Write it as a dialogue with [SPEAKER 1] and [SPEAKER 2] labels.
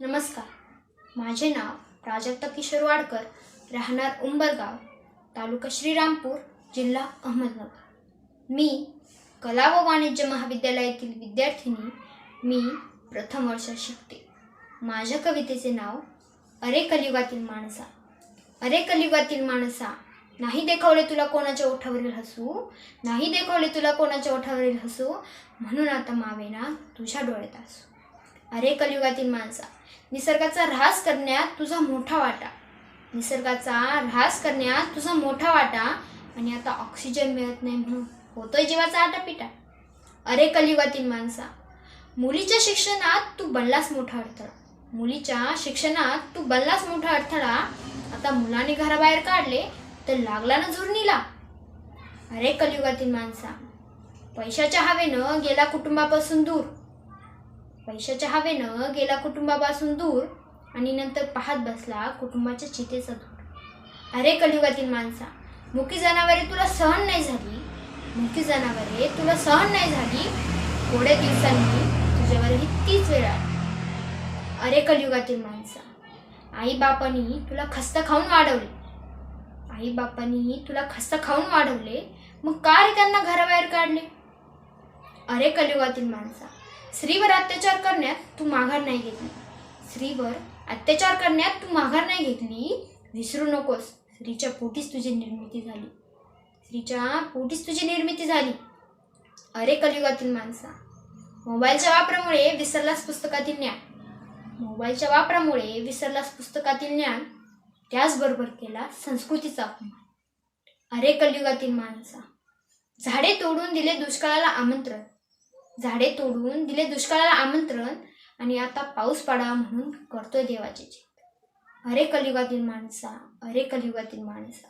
[SPEAKER 1] नमस्कार. माझे नाव प्राजक्ता किशोर वाडकर राहणार उंबरगाव तालुका श्रीरामपूर जिल्हा अहमदनगर. मी कला व वाणिज्य महाविद्यालयातील विद्यार्थिनी मी प्रथम वर्षात शिकते. माझ्या कवितेचे नाव अरे कलियुगातील माणसा. अरे कलियुगातील माणसा नाही देखावले तुला कोणाच्या ओठावरील हसू? नाही देखावले तुला कोणाच्या ओठावरील हसू? म्हणून आता मावेना तुझ्या डोळ्यात असू अरे कलियुगातील माणसा निसर्गाचा ऱ्हास करण्यात तुझा मोठा वाटा. निसर्गाचा ऱ्हास करण्यात तुझा मोठा वाटा. आणि आता ऑक्सिजन मिळत नाही म्हणून होतोय जीवाचा आटापिटा. अरे कलियुगातील माणसा मुलीच्या शिक्षणात तू बनलास मोठा अडथळा. मुलीच्या शिक्षणात तू बनलास मोठा अडथळा. आता मुलाने घराबाहेर काढले तर लागला ना झुरणीला. अरे कलियुगातील माणसा पैशाच्या हवेनं गेला कुटुंबापासून दूर. पैशाच्या हवेनं गेला कुटुंबापासून दूर आणि नंतर पाहत बसला कुटुंबाच्या चितेचा दूर अरे कलियुगातील माणसा मुकी जनावरे तुला सहन नाही झाली? मुकी जनावरे तुला सहन नाही झाली? थोड्या दिवसांनी तुझ्यावरही तीच वेळ आली. अरे कलियुगातील माणसा आई बापानी तुला खस्ता खाऊन वाढवले. आई बापानी तुला खस्ता खाऊन वाढवले. मग का रे त्यांना घराबाहेर काढले? अरे कलियुगातील माणसा स्त्रीवर अत्याचार करण्यात तू माघार नाही घेतली. स्त्रीवर अत्याचार करण्यात तू माघार नाही घेतली. विसरू नकोस. स्त्रीच्या पोटीच तुझी निर्मिती झाली. स्त्रीच्या पोटीच तुझी निर्मिती झाली. अरे कलियुगातील माणसा मोबाईलच्या वापरामुळे विसरलास पुस्तकातील ज्ञान. मोबाईलच्या वापरामुळे विसरलास पुस्तकातील ज्ञान. त्याचबरोबर केला संस्कृतीचा अपमान. अरे कलियुगातील माणसा झाडे तोडून दिले दुष्काळाला आमंत्रण. झाडे तोडून दिले दुष्काळाला आमंत्रण आणि आता पाऊस पडावा म्हणून करतोय देवाचे चित अरे कलियुगातील माणसा अरे कलियुगातील माणसा.